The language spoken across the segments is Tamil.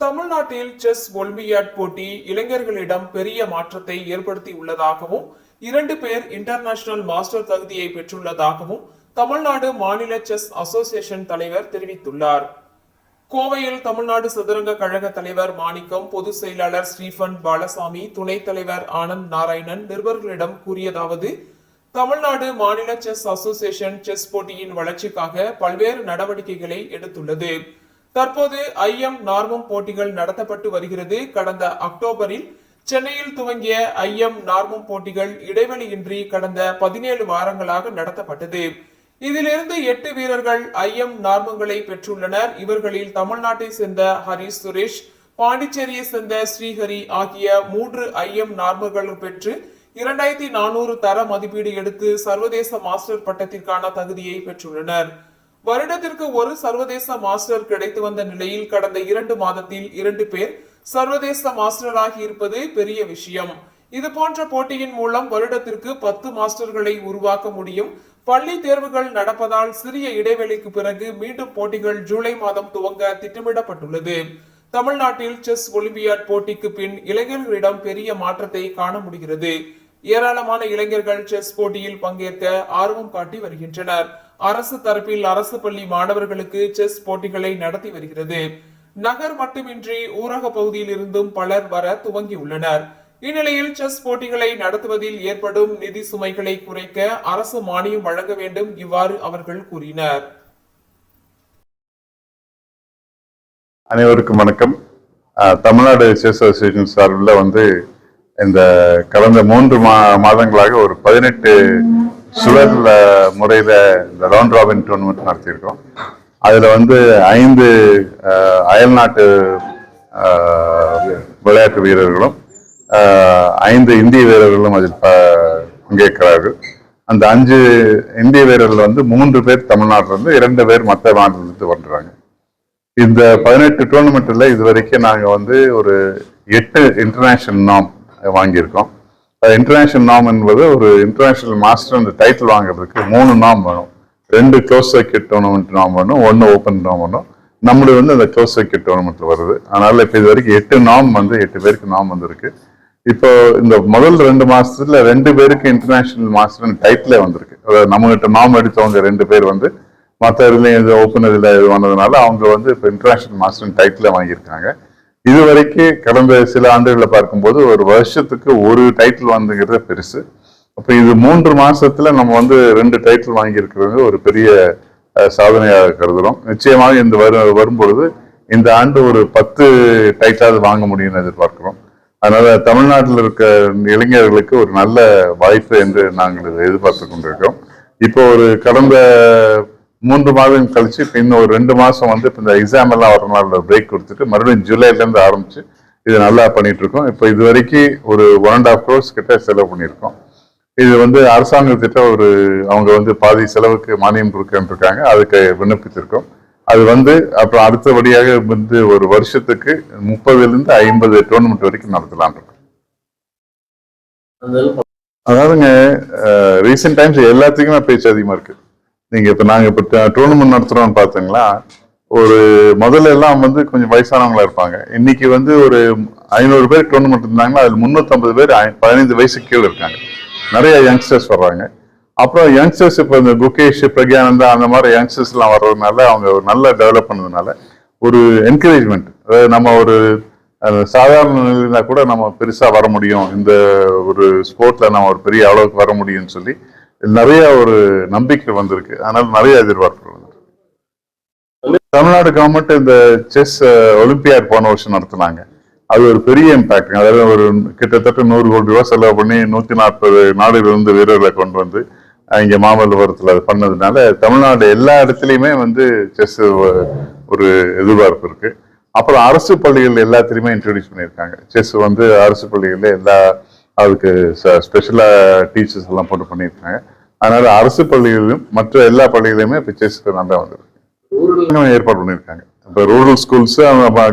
தமிழ்நாட்டில் செஸ் ஒலிம்பியாட் போட்டி இளைஞர்களிடம் பெரிய மாற்றத்தை ஏற்படுத்தி உள்ளதாகவும் இரண்டு பேர் இன்டர்நேஷனல் மாஸ்டர் தகுதியை பெற்றுள்ளதாகவும் தமிழ்நாடு மாநில செஸ் அசோசியேஷன் தலைவர் தெரிவித்துள்ளார். கோவையில் தமிழ்நாடு சதுரங்க கழக தலைவர் மாணிக்கம் பொதுச் செயலாளர் ஸ்ரீபன் பாலசாமி துணைத் தலைவர் ஆனந்த் நாராயணன் நிருபர்களிடம் கூறியதாவது தமிழ்நாடு மாநில செஸ் அசோசியேஷன் செஸ் போட்டியின் வளர்ச்சிக்காக பல்வேறு நடவடிக்கைகளை எடுத்துள்ளது. தற்போது ஐஎம் நார்மம் போட்டிகள் நடத்தப்பட்டு வருகிறது. கடந்த அக்டோபரில் சென்னையில் துவங்கிய ஐஎம் நார்மம் போட்டிகள் இடைவெளியின்றி கடந்த பதினேழு வாரங்களாக நடத்தப்பட்டது. இதிலிருந்து எட்டு வீரர்கள் ஐஎம் நார்மங்களை பெற்றுள்ளனர். இவர்களில் தமிழ்நாட்டை சேர்ந்த ஹரிஷ் சுரேஷ் பாண்டிச்சேரியை சேர்ந்த ஸ்ரீஹரி ஆகிய மூன்று ஐஎம் நார்மல்கள் பெற்று இரண்டாயிரத்தி நானூறு தர மதிப்பீடு எடுத்து சர்வதேச மாஸ்டர் பட்டத்திற்கான தகுதியை பெற்றுள்ளனர். வருடத்திற்கு ஒரு சர்வதேச மாஸ்டர் கிடைத்து வந்த நிலையில் கடந்த இரண்டு மாதத்தில் இரண்டு பேர் சர்வதேச மாஸ்டராகி இருப்பது பெரிய விஷயம். இது போன்ற போட்டியின் மூலம் வருடத்திற்கு பத்து மாஸ்டர்களை உருவாக்க முடியும். பள்ளி தேர்வுகள் நடப்பதால் சிறிய இடைவெளிக்கு பிறகு மீண்டும் போட்டிகள் ஜூலை மாதம் துவங்க திட்டமிடப்பட்டுள்ளது. தமிழ்நாட்டில் செஸ் ஒலிம்பியாட் போட்டிக்கு பின் இளைஞர்களிடம் பெரிய மாற்றத்தை காண முடிகிறது. ஏராளமான இளைஞர்கள் செஸ் போட்டியில் பங்கேற்க ஆர்வம் காட்டி வருகின்றனர். அரசு தரப்பில் அரசு பள்ளி மாணவர்களுக்கு செஸ் போட்டிகளை நடத்தி வருகிறது. நகர் மட்டுமின்றி ஊரக பகுதியில் இருந்தும் பலர் வர துவங்கியுள்ளனர். இந்நிலையில் செஸ் போட்டிகளை நடத்துவதில் ஏற்படும் நிதி சுமைகளை குறைக்க அரசு மானியம் வழங்க வேண்டும் இவ்வாறு அவர்கள் கூறினர். அனைவருக்கும் வணக்கம். தமிழ்நாடு செஸ் அசோசியேஷன் சார்பில் வந்து இந்த கடந்த மூன்று மா மாதங்களாக ஒரு பதினெட்டு சுழல் முறையில் இந்த ரவுண்ட் ராபின் டோர்னமெண்ட் நடத்தியிருக்கோம் அதில் வந்து ஐந்து அயல்நாட்டு விளையாட்டு வீரர்களும் ஐந்து இந்திய வீரர்களும் அதில் பங்கேற்கிறார்கள். அந்த அஞ்சு இந்திய வீரர்கள் வந்து மூன்று பேர் தமிழ்நாட்டிலிருந்து இரண்டு பேர் மற்ற மாநிலத்திலிருந்து வந்துடுறாங்க. இந்த பதினெட்டு டோர்னமெண்ட்டில் இது வரைக்கும் நாங்கள் வந்து ஒரு எட்டு இன்டர்நேஷனல் நாம் வாங்கியிருக்கோம். இன்டர்நேஷனல் நாம் என்பது ஒரு இன்டர்நேஷனல் மாஸ்டர் அந்த டைட்டில் வாங்குறதுக்கு மூணு நாம் வேணும். ரெண்டு க்ளோஸ் சர்க்கியூட் டோர்னமெண்ட் நாம் வேணும் ஒன்று ஓப்பன் நாம் வேணும். நம்மளுக்கு வந்து அந்த க்ளோஸ் சர்க்கியூட் டோர்னமெண்ட்ல வருது. அதனால இப்போ இது வரைக்கும் எட்டு நாம் வந்து எட்டு பேருக்கு நாம் வந்திருக்கு. இப்போ இந்த முதல் ரெண்டு மாசத்துல ரெண்டு பேருக்கு இன்டர்நேஷனல் மாஸ்டர்னு டைட்டிலே வந்திருக்கு. அதாவது நம்ம கிட்ட நாம் எடுத்தவங்க ரெண்டு பேர் வந்து மற்ற இதுலேயும் இது ஓப்பன் இதில் இது வந்ததுனால அவங்க வந்து இப்போ இன்டர்நேஷனல் மாஸ்டர்னு டைட்டில் வாங்கியிருக்காங்க. இது வரைக்கும் கடந்த சில ஆண்டுகளை பார்க்கும்போது ஒரு வருஷத்துக்கு ஒரு டைட்டில் வந்துங்கிறது பெருசு. அப்போ இது மூன்று மாசத்துல நம்ம வந்து ரெண்டு டைட்டில் வாங்கியிருக்கிறது ஒரு பெரிய சாதனையாக கருதுறோம். நிச்சயமாக இந்த வரு வரும்பொழுது இந்த ஆண்டு ஒரு பத்து டைட்டாவது வாங்க முடியும்னு எதிர்பார்க்கிறோம். அதனால தமிழ்நாட்டில் இருக்க இளைஞர்களுக்கு ஒரு நல்ல வாய்ப்பு என்று நாங்கள் எதிர்பார்த்து கொண்டிருக்கிறோம். இப்போ ஒரு கடந்த மூன்று மாதம் கழிச்சு இப்போ இன்னும் ஒரு ரெண்டு மாசம் வந்து இப்போ இந்த எக்ஸாம் எல்லாம் வரனால பிரேக் கொடுத்துட்டு மறுபடியும் ஜூலைல இருந்து ஆரம்பிச்சு இது நல்லா பண்ணிட்டு இருக்கோம். இப்போ இது வரைக்கும் ஒரு ஒன் அண்ட் ஆஃப் க்ரோர்ஸ் கிட்ட செலவு பண்ணியிருக்கோம். இது வந்து அரசாங்கத்திட்ட ஒரு அவங்க வந்து பாதி செலவுக்கு மானியம் கொடுக்கன்னு இருக்காங்க அதுக்கு விண்ணப்பித்திருக்கோம் அது வந்து அப்புறம் அடுத்தபடியாக வந்து ஒரு வருஷத்துக்கு முப்பதுல இருந்து ஐம்பது டோர்னமெண்ட் வரைக்கும் நடத்தலாம் இருக்கோம். அதாவதுங்க ரீசெண்ட் டைம்ஸ் எல்லாத்துக்குமே பேச்சு அதிகமா இருக்கு. நீங்க இப்ப நாங்க இப்ப டோர்னமெண்ட் நடத்துறோம்னு பாத்தீங்களா ஒரு முதல்ல எல்லாம் வந்து கொஞ்சம் வயசானவங்களா இருப்பாங்க. இன்னைக்கு வந்து ஒரு ஐநூறு பேர் டோர்னமெண்ட் இருந்தாங்கன்னா அதுல முன்னூத்தம்பது பேர் பதினைந்து வயசு கீழே இருக்காங்க. நிறைய யங்ஸ்டர்ஸ் வர்றாங்க. அப்புறம் யங்ஸ்டர்ஸ் இப்போ இந்த குகேஷ் பிரக்யானந்தா அந்த மாதிரி யங்ஸ்டர்ஸ் எல்லாம் வர்றதுனால அவங்க ஒரு நல்லா டெவலப் பண்ணதுனால ஒரு என்கரேஜ்மெண்ட் அதாவது நம்ம ஒரு சாதாரண நிலையில கூட நம்ம பெருசா வர முடியும். இந்த ஒரு ஸ்போர்ட்ல நம்ம ஒரு பெரிய அளவுக்கு வர முடியும்னு சொல்லி நிறைய ஒரு நம்பிக்கை வந்திருக்கு. அதனால நிறைய எதிர்பார்ப்பு தமிழ்நாடு கவர்மெண்ட் இந்த செஸ் ஒலிம்பியாட் போன வருஷம் நடத்தினாங்க. அது ஒரு பெரிய இம்பாக்ட் அதாவது ஒரு கிட்டத்தட்ட நூறு கோடி ரூபாய் செலவு பண்ணி நூத்தி நாற்பது நாடுகளிலிருந்து வீரர்களை கொண்டு வந்து இங்கே இங்க மாமல்லபுரத்துல அது பண்ணதுனால தமிழ்நாடு எல்லா இடத்துலயுமே வந்து செஸ் ஒரு எதிர்பார்ப்பு இருக்கு. அப்புறம் அரசு பள்ளிகள் எல்லாத்துலயுமே இன்ட்ரடியூஸ் பண்ணியிருக்காங்க. செஸ் வந்து அரசு பள்ளிகள்ல எல்லா அதுக்கு ஸ்பெஷலா டீச்சர்ஸ் எல்லாம் போட்டு பண்ணியிருக்காங்க. அதனால அரசு பள்ளிகளிலும் மற்ற எல்லா பள்ளிகளிலுமே இப்போ செஸ் நல்லா வந்திருக்கு ஏற்பாடு பண்ணியிருக்காங்க. இப்போ ரூரல் ஸ்கூல்ஸ்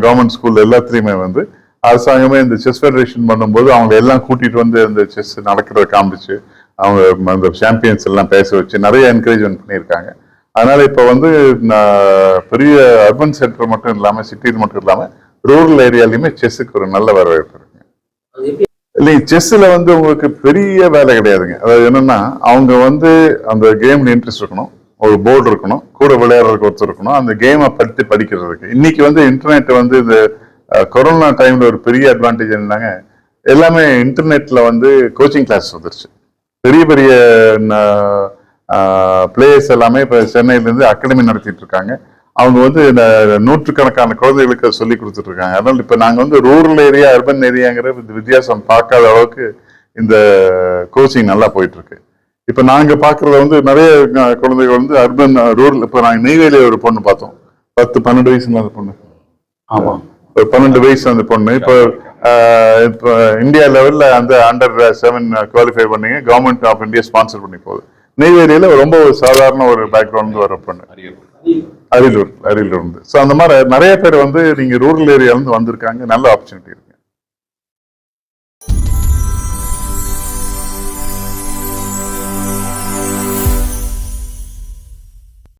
கவர்மெண்ட் ஸ்கூல் எல்லாத்துலேயுமே வந்து அரசாங்கமே இந்த செஸ் ஃபெடரேஷன் பண்ணும்போது அவங்க எல்லாம் கூட்டிட்டு வந்து இந்த செஸ் நடக்கிறத காமிச்சு அவங்க அந்த சாம்பியன்ஸ் எல்லாம் பேச வச்சு நிறைய என்கரேஜ்மெண்ட் பண்ணியிருக்காங்க. அதனால இப்போ வந்து பெரிய அர்பன் சென்டர் மட்டும் இல்லாமல் சிட்டியில் மட்டும் இல்லாமல் ரூரல் ஏரியாலையுமே செஸ்ஸுக்கு ஒரு நல்ல வரவேற்பு இருக்குங்க இல்லைங்க செஸ்ஸில் வந்து உங்களுக்கு பெரிய வேலை கிடையாதுங்க. அதாவது என்னென்னா அவங்க வந்து அந்த கேமில் இன்ட்ரெஸ்ட் இருக்கணும். ஒரு போர்டு இருக்கணும். கூட விளையாடுறதுக்கு ஒருத்தர் இருக்கணும். அந்த கேமை பற்றி படிக்கிறதுக்கு. இன்னைக்கு வந்து இன்டர்நெட் வந்து இந்த கொரோனா டைமில் ஒரு பெரிய அட்வான்டேஜ் என்னன்னாங்க எல்லாமே இன்டர்நெட்டில் வந்து கோச்சிங் கிளாஸ் வந்துருச்சு. பெரிய பெரிய பிளேயர்ஸ் எல்லாமே இப்போ சென்னையிலேருந்து அகாடமி நடத்திட்டு இருக்காங்க. அவங்க வந்து இந்த நூற்றுக்கணக்கான குழந்தைகளுக்கு அதை சொல்லி கொடுத்துட்டு இருக்காங்க அதனால இப்போ நாங்கள் வந்து ரூரல் ஏரியா அர்பன் ஏரியாங்கிற வித்தியாசம் பார்க்காத அளவுக்கு இந்த கோச்சிங் நல்லா போயிட்டு இருக்கு இப்போ நாங்க பார்க்கறது வந்து நிறைய குழந்தைகள் வந்து அர்பன் ரூரல் இப்போ நாங்கள் நெய்வேலியில் ஒரு பொண்ணு பார்த்தோம். பத்து பன்னெண்டு வயசுல அந்த பொண்ணு. ஆமா. ஒரு பன்னெண்டு வயசு அந்த பொண்ணு. இப்போ இப்போ இந்தியா லெவல்ல அந்த அண்டர் செவன் குவாலிஃபை பண்ணீங்க. கவர்மெண்ட் ஆஃப் இந்தியா ஸ்பான்சர் பண்ணி போகுது. நெய்வேலியில ரொம்ப ஒரு சாதாரண ஒரு பேக்ரவுண்ட் வர பொண்ணு. அரியலூர் அரியலூர் இருந்து. ஸோ அந்த மாதிரி நிறைய பேர் வந்து நீங்க ரூரல் ஏரியாலேருந்து வந்திருக்காங்க. நல்ல ஆப்பர்ச்சுனிட்டி இருக்கு.